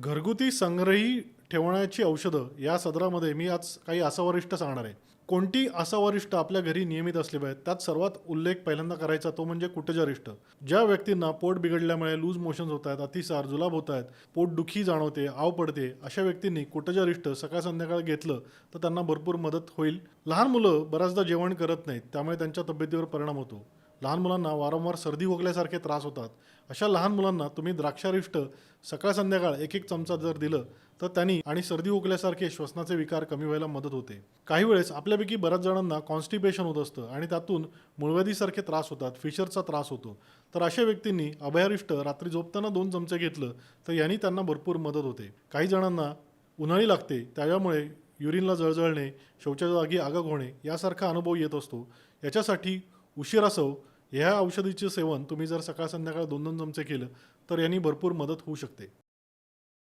घरगुती संग्रही ठेवण्याची औषधं या सदरामध्ये मी आज काही आसावरिष्ट सांगणार आहे. कोणती आसावरिष्ट आपल्या घरी नियमित असली पाहिजेत? त्यात सर्वात उल्लेख पहिल्यांदा करायचा तो म्हणजे कुटजरिष्ट. ज्या व्यक्तींना पोट बिघडल्यामुळे लूज मोशन्स होत आहेत अतिसार जुलाब होत आहेत पोट दुखी जाणवते आव पडते अशा व्यक्तींनी कुटजरिष्ट सकाळ संध्याकाळ घेतलं तर त्यांना भरपूर मदत होईल. लहान मुलं बऱ्याचदा जेवण करत नाहीत त्यामुळे त्यांच्या तब्येतीवर परिणाम होतो. लहान मुलांना वारंवार सर्दी खोकल्यासारखे त्रास होतात. अशा लहान मुलांना तुम्ही द्राक्षारिष्ट सकाळ संध्याकाळ एक एक चमचा जर दिलं तर त्यांनी आणि सर्दी खोकल्यासारखे श्वसनाचे विकार कमी व्हायला मदत होते. काही वेळेस आपल्यापैकी बऱ्याच जणांना कॉन्स्टिपेशन होत असतं आणि त्यातून मुळव्याधीसारखे त्रास होतात फिशरचा त्रास होतो. तर अशा व्यक्तींनी अभयारिष्ट रात्री झोपताना दोन चमचे घेतलं तर यांनी त्यांना भरपूर मदत होते. काही जणांना उन्हाळी लागते त्याच्यामुळे युरिनला जळजळणे शौचाच्या जागी आगग होणे यासारखा अनुभव येत असतो. याच्यासाठी उशिरासव ह्या औषधीचे सेवन तुम्ही जर सकाळ संध्याकाळ दोन दोन चमचे केलं तर यांनी भरपूर मदत होऊ शकते.